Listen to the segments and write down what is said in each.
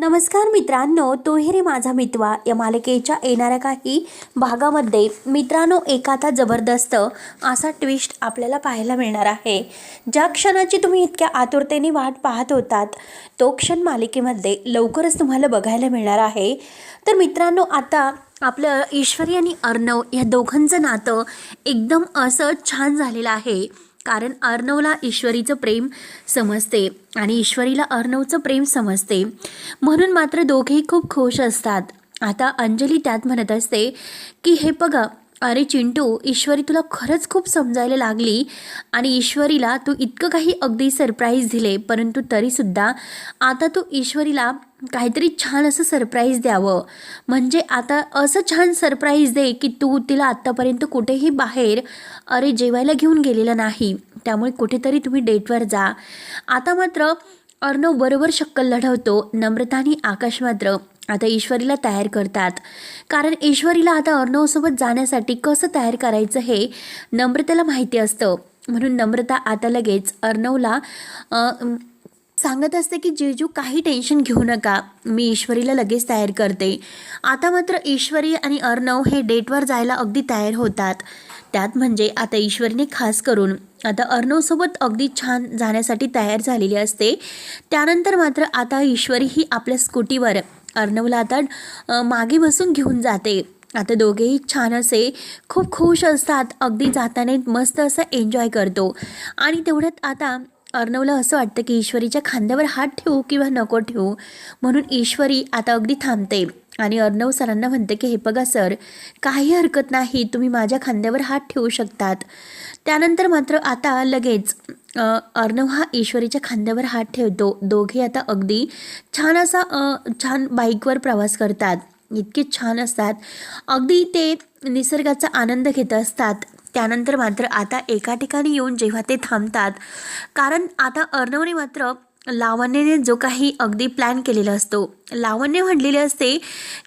नमस्कार मित्रांनो तो रे माझा मितवा. या मालिकेच्या येणाऱ्या काही भागामध्ये मित्रांनो एक जबरदस्त असा ट्विस्ट आपल्याला पाहायला मिळणार आहे. ज्या क्षणाची तुम्ही इतक्या आतुरतेने वाट पाहत होतात तो क्षण मालिकेमध्ये लवकरच तुम्हाला बघायला मिळणार आहे. तर मित्रांनो आता आपलं ईश्वरी आणि अर्णव या दोघांचं नातं एकदम असं छान झालेलं आहे. कारण अर्णवला ईश्वरीचं प्रेम समजते आणि ईश्वरीला अर्णवचं प्रेम समजते. म्हणून मात्र दोघेही खूप खुश असतात. आता अंजली त्यात म्हणत असते की हे बघा अरे चिंटू ईश्वरी तुला खरंच खूप समजायला लागली. आणि ईश्वरीला तू इतकं काही अगदी सरप्राईज दिले परंतु तरीसुद्धा आता तू ईश्वरीला काहीतरी छान असं सरप्राईज द्यावं. म्हणजे आता असं छान सरप्राईज दे की तू तिला आत्तापर्यंत कुठेही बाहेर अरे जेवायला घेऊन गेलेलं नाही. त्यामुळे कुठेतरी तुम्ही डेटवर जा. आता मात्र अर्णव बरोबर शक्कल लढवतो नम्रता आणि आकाश मात्र आता ईश्वरीला तयार करतात. कारण ईश्वरीला आता अर्णवसोबत जाण्यासाठी कसं तयार करायचं हे नम्रतेला माहिती असतं. म्हणून नम्रता आता लगेच अर्णवला सांगत असते की जेजू काही टेन्शन घेऊ नका. मी ईश्वरीला लगेच तयार करते. आता मात्र ईश्वरी आणि अर्णव हे डेटवर जायला अगदी तयार होतात. त्यात म्हणजे आता ईश्वरीने खास करून आता अर्णवसोबत अगदी छान जाण्यासाठी तयार झालेली असते. त्यानंतर मात्र आता ईश्वरी ही आपल्या स्कूटीवर अर्णवला आता मागे बसून घेऊन जाते. आता दोघेही छान असे खूप खुश असतात. अगदी जाताना मस्त असं एन्जॉय करतो. आणि तेवढ्यात आता अर्णवला असं वाटतं की ईश्वरीच्या खांद्यावर हात ठेवू किंवा नको ठेवू म्हणून ईश्वरी आता अगदी थांबते. आणि अर्णव सरांना म्हणते की हे बघा सर काही हरकत नाही तुम्ही माझ्या खांद्यावर हात ठेवू शकतात. त्यानंतर मात्र आता लगेच अर्णव हा ईश्वरीच्या खांद्यावर हात ठेवतो. दोघे आता अगदी छान असा छान बाईकवर प्रवास करतात. इतके छान असतात. अगदी ते निसर्गाचा आनंद घेत असतात. त्यानंतर मात्र आता एका ठिकाणी येऊन जेव्हा ते थांबतात कारण आता अर्णवने मात्र लावण्याने जो काही अगदी प्लॅन केलेला असतो. लावण्य म्हटलेले असते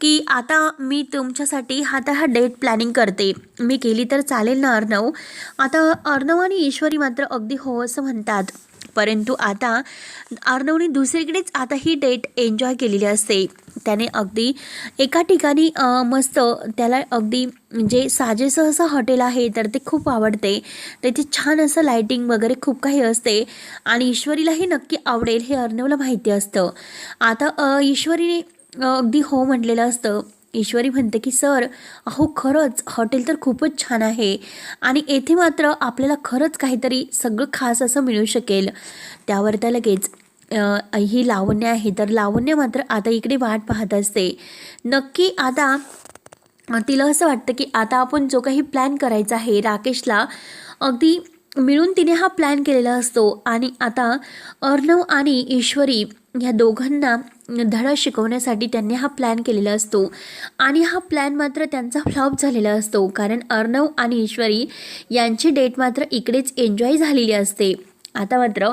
की आता मी तुमच्यासाठी आता हा डेट प्लॅनिंग करते. मी केली तर चालेल ना अर्णव? आता अर्णव आणि ईश्वरी मात्र अगदी हो असं म्हणतात. परंतु आता अर्णवने दुसरीकडेच आता ही डेट एन्जॉय केलेली असते. त्याने अगदी एका ठिकाणी मस्त त्याला अगदी जे साजेसं असं हॉटेल आहे तर ते खूप आवडते. त्याची छान असं लाईटिंग वगैरे खूप काही असते आणि ईश्वरीलाही नक्की आवडेल हे अर्णवला माहिती असतं. आता ईश्वरीने अगदी हो म्हटलेलं असतं. ईश्वरी म्हणते की सर अहो खरंच हॉटेल तर खूपच छान आहे आणि येथे मात्र आपल्याला खरंच काहीतरी सगळं खास असं मिळू शकेल. त्यावर त्या लगेच ही लावण्य आहे. तर लावण्य मात्र आता इकडे वाट पाहत असते. नक्की आता तिला असं वाटतं की आता आपण जो काही प्लॅन करायचा आहे राकेशला अगदी मिळून तिने हा प्लॅन केलेला असतो. आणि आता अर्णव आणि ईश्वरी ह्या दोघांना धडा शिकवण्यासाठी त्यांनी हा प्लॅन केलेला असतो. आणि हा प्लॅन मात्र त्यांचा फ्लॉप झालेला असतो. कारण अर्णव आणि ईश्वरी यांची डेट मात्र इकडेच एन्जॉय झालेली असते. आता मात्र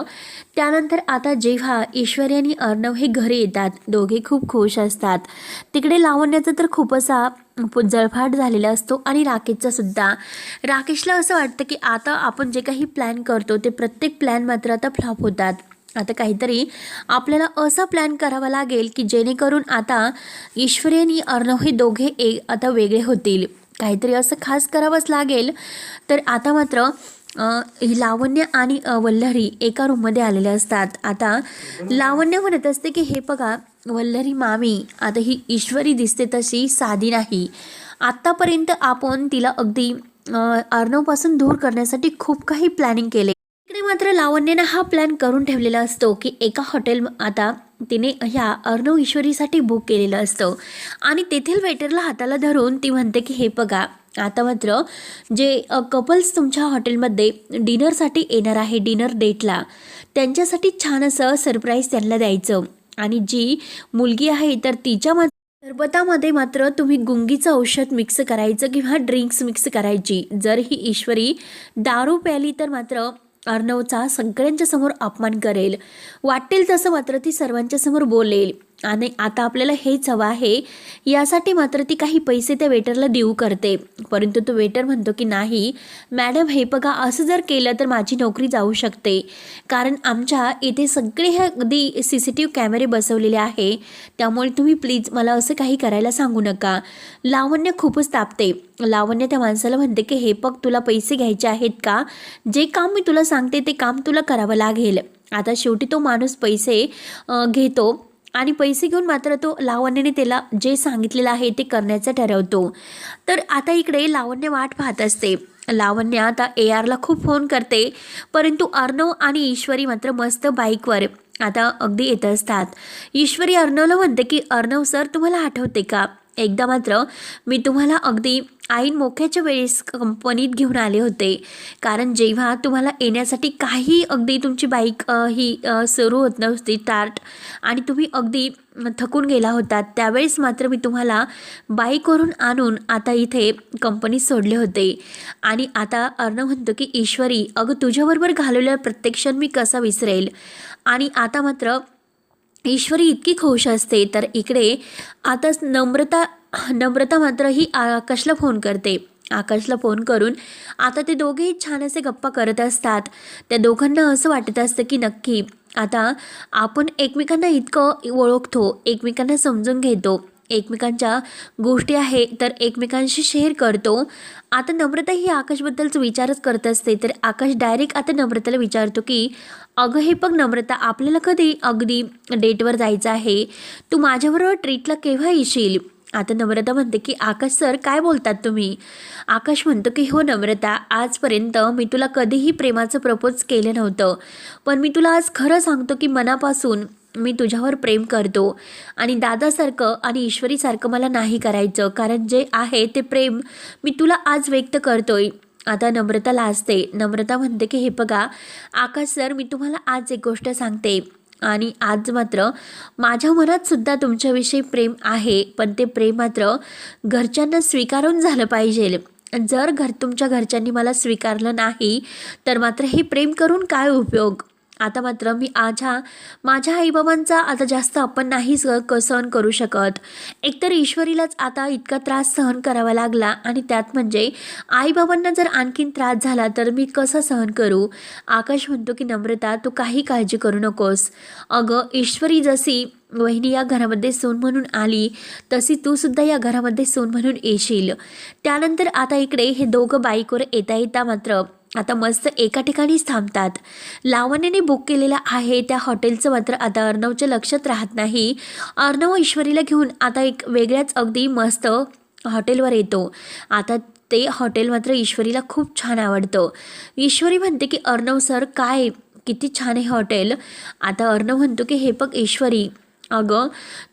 त्यानंतर आता जेव्हा ईश्वरी आणि अर्णव हे घरी येतात दोघे खूप खुश असतात. तिकडे लावण्याचा तर खूप असा जळफाट झालेला असतो आणि राकेशचा सुद्धा. राकेशला असं वाटतं की आता आपण जे काही प्लॅन करतो ते प्रत्येक प्लॅन मात्र आता फ्लॉप होतात. आता काहीतरी आपल्याला असा प्लॅन करावा लागेल की जेणेकरून आता ईश्वरी आणि अर्णव हे दोघे ए आता वेगळे होतील. काहीतरी असं खास करावंच लागेल. तर आता मात्र ही लावण्य आणि अ, वल्लरी एका रूममध्ये आलेल्या असतात. आता लावण्य म्हणत असते की हे बघा वल्लरी मामी आता ही ईश्वरी दिसते तशी साधी नाही. आत्तापर्यंत आपण तिला अगदी अर्णवपासून दूर करण्यासाठी खूप काही प्लॅनिंग केले. मात्र लावण्यानं हा प्लॅन करून ठेवलेला असतो की एका हॉटेल आता तिने ह्या अर्णव ईश्वरीसाठी बुक केलेलं असतं. आणि तेथील वेटरला हाताला धरून ती म्हणते की हे बघा आता मात्र जे कपल्स तुमच्या हॉटेलमध्ये डिनरसाठी येणार आहे डिनर डेटला त्यांच्यासाठी छान असं सरप्राईज त्यांना द्यायचं. आणि जी मुलगी आहे तर तिच्या मा सरबतामध्ये मात्र तुम्ही गुंगीचं औषध मिक्स करायचं किंवा ड्रिंक्स मिक्स करायची. जर ही ईश्वरी दारू प्याली तर मात्र अर्णवचा सगळ्यांच्या समोर अपमान करेल. वाटेल तसं मात्र ती सर्वांच्या समोर बोलेल. आणि आता आपल्याला हेच हवं आहे. यासाठी मात्र ती काही पैसे त्या वेटरला देऊ करते. परंतु तो वेटर म्हणतो की नाही मॅडम हे बघा असं जर केलं तर माझी नोकरी जाऊ शकते. कारण आमच्या इथे सगळे हे अगदी सी सी टी व्ही कॅमेरे बसवलेले आहे. त्यामुळे तुम्ही प्लीज मला असं काही करायला सांगू नका. लावण्य खूपच तापते. लावण्य त्या माणसाला म्हणते की हे बघ तुला पैसे घ्यायचे आहेत का? जे काम मी तुला सांगते ते काम तुला करावं लागेल. आता शेवटी तो माणूस पैसे घेतो. आणि पैसे घेऊन मात्र तो लावण्याने त्याला जे सांगितलेलं आहे ते करण्याचं ठरवतो. तर आता इकडे लावण्य वाट पाहत असते. लावण्य आता ए आरला खूप फोन करते परंतु अर्णव आणि ईश्वरी मात्र मस्त बाईकवर आता अगदी येत असतात. ईश्वरी अर्णवला म्हणते की अर्णव सर तुम्हाला आठवते का? एकदा मात्र मी तुम्हाला अगदी ऐन मोक्याच्या वेळेस कंपनीत घेऊन आले होते. कारण जेव्हा तुम्हाला येण्यासाठी काही अगदी तुमची बाईक ही सुरू होत नव्हती स्टार्ट आणि तुम्ही अगदी थकून गेला होता त्यावेळेस मात्र मी तुम्हाला बाईकवरून आणून आता इथे कंपनीत सोडले होते. आणि आता अर्णव म्हणतो की ईश्वरी अगं तुझ्याबरोबर घालवलेला प्रत्यक्षण मी कसा विसरेल? आणि आता मात्र ईश्वरी इतकी खुश असते तर इकडे आता नम्रता नम्रता मात्र ही आकाशला फोन करते. आकाशला फोन करून आता ते दोघेही छान असे गप्पा करत असतात. त्या दोघांना असं वाटत असतं की नक्की आता आपण एकमेकांना इतकं ओळखतो एकमेकांना समजून घेतो. एकमेकांच्या गोष्टी आहे तर एकमेकांशी शेअर करतो. आता नम्रता ही आकाशबद्दलच विचारच करत असते तर आकाश डायरेक्ट आता नम्रताला विचारतो की अगं हे बघ नम्रता आपल्याला कधी अगदी डेटवर जायचं आहे? तू माझ्याबरोबर ट्रीटला केव्हा येशील? आता नम्रता म्हणते की आकाश सर काय बोलतात तुम्ही? आकाश म्हणतो की हो नम्रता आजपर्यंत मी तुला कधीही प्रेमाचं प्रपोज केलं नव्हतं. पण मी तुला आज खरं सांगतो की मनापासून मी तुझ्यावर प्रेम करतो. आणि दादासारखं आणि ईश्वरीसारखं मला नाही करायचं. कारण जे आहे ते प्रेम मी तुला आज व्यक्त करतोय. आता नम्रता लाजते. नम्रता म्हणते की हे बघा आकाश सर मी तुम्हाला आज एक गोष्ट सांगते. आणि आज मात्र माझ्या मनात सुद्धा तुमच्याविषयी प्रेम आहे. पण ते प्रेम मात्र घरच्यांना स्वीकारून झालं पाहिजे. जर घर तुमच्या घरच्यांनी मला स्वीकारलं नाही तर मात्र हे प्रेम करून काय उपयोग? आता मात्र मी आझ्या माझ्या आईबाबांचा आता जास्त आपण नाही स क सहन करू शकत. एकतर ईश्वरीलाच आता इतका त्रास सहन करावा लागला आणि त्यात म्हणजे आईबाबांना जर आणखीन त्रास झाला तर मी कसा सहन करू? आकाश म्हणतो की नम्रता तू काही काळजी करू नकोस. अगं ईश्वरी जशी वहिनी या घरामध्ये सून म्हणून आली तशी तू सुद्धा या घरामध्ये सून म्हणून येशील. त्यानंतर आता इकडे हे दोघं बाईकवर येता येता मात्र आता मस्त एका ठिकाणीच थांबतात. लावण्याने बुक केलेलं आहे त्या हॉटेलचं मात्र आता अर्णवच्या लक्षात राहत नाही. अर्णव ईश्वरीला घेऊन आता एक वेगळ्याच अगदी मस्त हॉटेलवर येतो. आता ते हॉटेल मात्र ईश्वरीला खूप छान आवडतं. ईश्वरी म्हणते की अर्णव सर काय? किती छान आहे हॉटेल आता अर्णव म्हणतो की हे बघ ईश्वरी अगं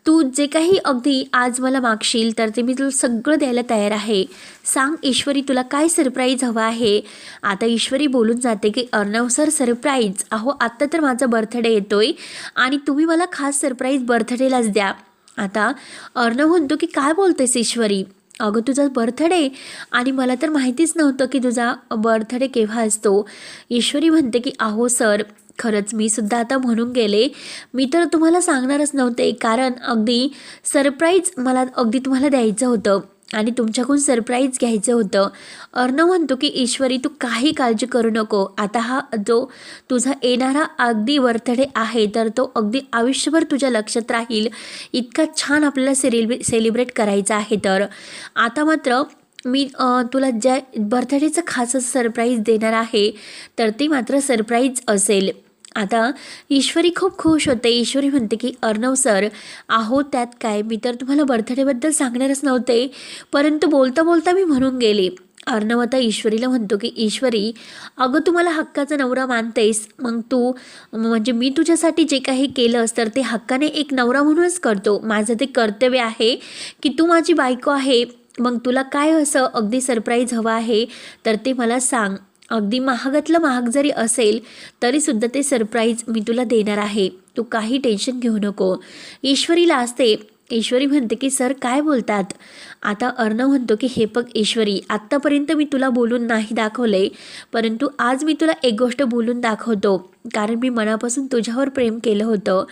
तू जे काही अगदी आज मला मागशील तर ते मी तुला सगळं द्यायला तयार आहे. सांग ईश्वरी तुला काय सरप्राईज हवं आहे? आता ईश्वरी बोलून जाते की अर्णव सर सरप्राईज अहो आत्ता तर माझा बर्थडे येतोय आणि तुम्ही मला खास सरप्राईज बर्थडेलाच द्या. आता अर्णव म्हणतो की काय बोलतेस ईश्वरी? अगं तुझा बर्थडे आणि मला तर माहितीच नव्हतं की तुझा बर्थडे केव्हा असतो. ईश्वरी म्हणते की अहो सर खरंच मी सुद्धा आता म्हणून गेले. मी तर तुम्हाला सांगणारच नव्हते कारण अगदी सरप्राईज मला अगदी तुम्हाला द्यायचं होतं आणि तुमच्याकडून सरप्राईज घ्यायचं होतं. अर्णव म्हणतो की ईश्वरी तू काही काळजी करू नको. आता हा जो तुझा येणारा अगदी बर्थडे आहे तर तो अगदी आयुष्यभर तुझ्या लक्षात राहील. इतका छान आपल्याला सेलिब्रे सेलिब्रेट करायचा आहे तर. आता मात्र मी तुला ज्या बर्थडेचं खास सरप्राईज देणार आहे तर ती मात्र सरप्राईज असेल. आता ईश्वरी खूप खुश होते. ईश्वरी म्हणते की अर्णव सर आहो त्यात काय? मी तर तुम्हाला बर्थडेबद्दल सांगणारच नव्हते. परंतु बोलता बोलता मी म्हणून गेले. अर्णव आता ईश्वरीला म्हणतो की ईश्वरी अगं तू मला हक्काचा नवरा मानतेस. मग तू म्हणजे मी तुझ्यासाठी जे काही केलंस तर ते हक्काने एक नवरा म्हणूनच करतो. माझं ते कर्तव्य आहे की तू माझी बायको आहे. मग तुला काय असं अगदी सरप्राईज हवं आहे? तर ते मला सांग. अगदी महागातलं महाग जरी असेल तरीसुद्धा ते सरप्राईज मी तुला देणार आहे. तू काही टेन्शन घेऊ नको. ईश्वरीला असते ईश्वरी म्हणते की सर काय बोलतात? आता अर्णव म्हणतो की हे बघ ईश्वरी आत्तापर्यंत मी तुला बोलून नाही दाखवले परंतु आज मी तुला एक गोष्ट बोलून दाखवतो. कारण मी मनापासून तुझ्यावर प्रेम केलं होतं.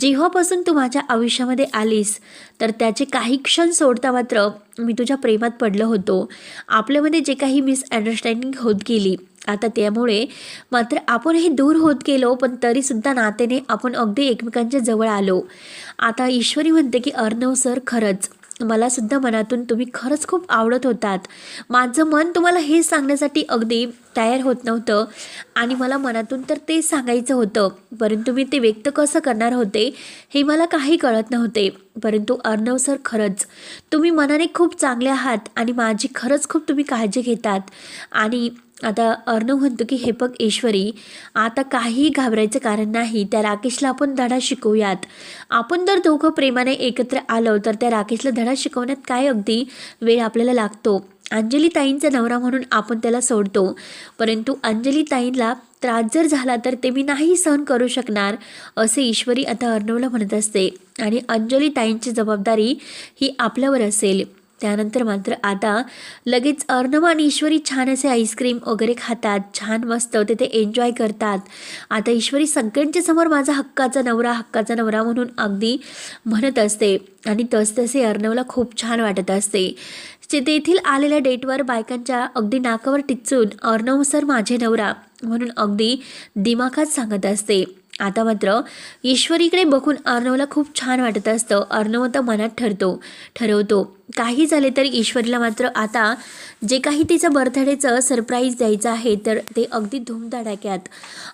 जेव्हापासून तू माझ्या आयुष्यामध्ये आलीस तर त्याचे काही क्षण सोडता मात्र मी तुझ्या प्रेमात पडलो होतो. आपल्यामध्ये जे काही मिसअंडरस्टँडिंग होत गेली आता त्यामुळे मात्र आपण हे दूर होत गेलो पण तरीसुद्धा नात्याने आपण अगदी एकमेकांच्या जवळ आलो. आता ईश्वरी म्हणते की अर्णव सर खरंच. मलासुद्धा मनातून तुम्ही खरंच खूप आवडत होतात. माझं मन तुम्हाला हे सांगण्यासाठी अगदी तयार होत नव्हतं आणि मला मनातून तर ते सांगायचं होतं. परंतु मी ते व्यक्त कसं करणार होते हे मला काही कळत नव्हते. परंतु अर्णव सर खरंच. तुम्ही मनाने खूप चांगले आहात आणि माझी खरंच खूप तुम्ही काळजी घेतात. आणि आता अर्णव म्हणतो की हे बघ ईश्वरी आता काहीही घाबरायचं कारण नाही त्या राकेशला आपण धडा शिकवूयात. आपण जर दोघं प्रेमाने एकत्र आलो तर त्या राकेशला धडा शिकवण्यात काय अगदी वेळ आपल्याला लागतो? अंजली ताईंचा नवरा म्हणून आपण त्याला सोडतो. परंतु अंजली ताईंला त्रास जर झाला तर ते मी नाही सहन करू शकणार असे ईश्वरी आता अर्णवला म्हणत असते. आणि अंजली ताईंची जबाबदारी ही आपल्यावर असेल. त्यानंतर मात्र आता लगेच अर्णव आणि ईश्वरी छान असे आईस्क्रीम वगैरे खातात छान मस्त तिथे एन्जॉय करतात. आता ईश्वरी सगळ्यांच्या समोर माझा हक्काचा नवरा हक्काचा नवरा म्हणून अगदी म्हणत असते. आणि तसतसे अर्णवला खूप छान वाटत असते. ते- तेथील आलेल्या डेटवर बायकांच्या अगदी नाकावर टिचून अर्णव सर माझे नवरा म्हणून अगदी दिमाखात सांगत असते. आता मात्र ईश्वरीकडे बघून अर्णवला खूप छान वाटत असतं. अर्णव तर मनात ठरतो ठरवतो. काही झाले तरी ईश्वरीला मात्र आता जे काही तिचं बर्थडेचं सरप्राईज द्यायचं आहे तर ते अगदी धूमधडाक्यात.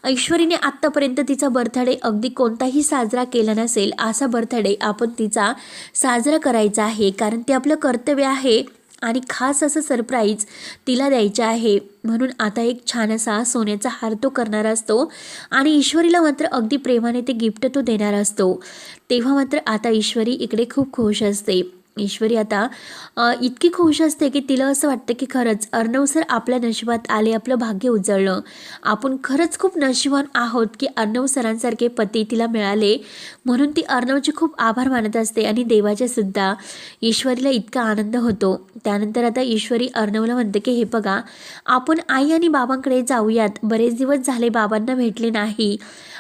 ऐश्वरीने आत्तापर्यंत तिचा बर्थडे अगदी कोणताही साजरा केला नसेल असा बर्थडे आपण तिचा साजरा करायचा आहे. कारण ते आपलं कर्तव्य आहे आणि खास असं सरप्राईज तिला द्यायचं आहे. म्हणून आता एक छान असा सोन्याचा हार तो करणार असतो आणि ईश्वरीला मात्र अगदी प्रेमाने ते गिफ्ट तो देणार असतो. तेव्हा मात्र आता ईश्वरी इकडे खूप खुश असते. ईश्वरी आता इतकी खुश असते की तिला असं वाटतं की खरंच अर्णव सर आपल्या नशिबात आले आपलं भाग्य उजळलं. आपण खरंच खूप नशिबान आहोत की अर्णव सरांसारखे पती तिला मिळाले. म्हणून ती अर्णवचे खूप आभार मानत असते आणि देवाचे सुद्धा. ईश्वरीला इतका आनंद होतो. त्यानंतर आता ईश्वरी अर्णवला म्हणते की हे बघा आपण आई आणि बाबांकडे जाऊयात. बरेच दिवस झाले बाबांना भेटले नाही.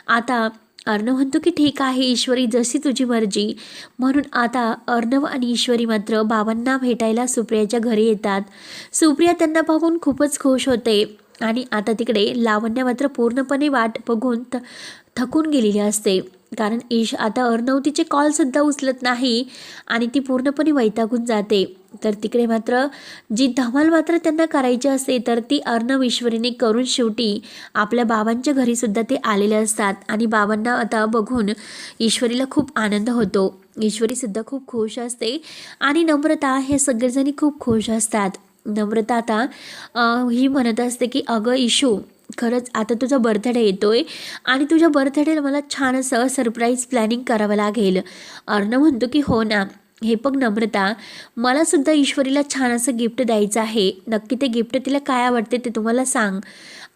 आता अर्णव म्हणतो की ठीक आहे ईश्वरी जशी तुझी मर्जी. म्हणून आता अर्णव आणि ईश्वरी मात्र बाबांना भेटायला सुप्रियाच्या घरी येतात. सुप्रिया त्यांना बघून खूपच खुश होते. आणि आता तिकडे लावण्य मात्र पूर्णपणे वाट बघून थ थकून गेलेली असते. कारण ईश आता अर्णव तिचे कॉलसुद्धा उचलत नाही आणि ती पूर्णपणे वैतागून जाते. तर तिकडे मात्र जी धमाल मात्र त्यांना करायची असते तर ती अर्णविश्वरीने करून शेवटी आपल्या बाबांच्या घरीसुद्धा ते आलेले असतात. आणि बाबांना आता बघून ईश्वरीला खूप आनंद होतो. ईश्वरीसुद्धा खूप खुश असते आणि नम्रता हे सगळेजणी खूप खुश असतात. नम्रता आता ही म्हणत असते की अगं इशू खरंच आता तुझा बर्थडे येतोय आणि तुझ्या बर्थडेला मला छान असं सरप्राईज प्लॅनिंग करावं लागेल. अर्णव म्हणतो की हो ना. हे बघ नम्रता मला सुद्धा ईश्वरीला छान असं गिफ्ट द्यायचं आहे. नक्की ते गिफ्ट तिला काय आवडते ते तुम्हाला सांग.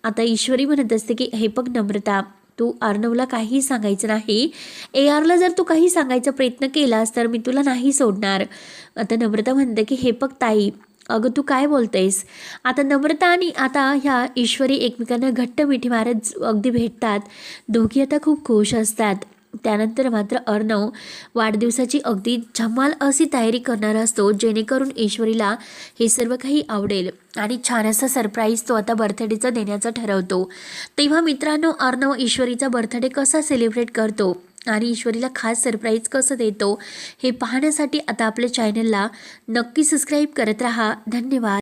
आता ईश्वरी म्हणत असते की हे बघ नम्रता तू अर्णवला काहीही सांगायचं नाही. ए आरला जर तू काही सांगायचा प्रयत्न केलास तर मी तुला नाही सोडणार. आता नम्रता म्हणते की हे बघ ताई अगं तू काय बोलतेस? आता नम्रता आणि आता ह्या ईश्वरी एकमेकांना घट्ट मिठी मारत अगदी भेटतात. दोघी आता खूप खुश असतात. त्यानंतर मात्र अर्णव वाढदिवसाची अगदी झमाल अशी तयारी करणार असतो जेणेकरून ईश्वरीला हे सर्व काही आवडेल. आणि छान असा सरप्राईज तो आता बर्थडेचा देण्याचा ठरवतो. तेव्हा मित्रांनो अर्णव ईश्वरीचा बर्थडे कसा सेलिब्रेट करतो आणि ईश्वरीला खास सरप्राईज कसं देतो हे पाहण्यासाठी आता आपल्या चॅनलला नक्की सबस्क्राईब करत राहा. धन्यवाद.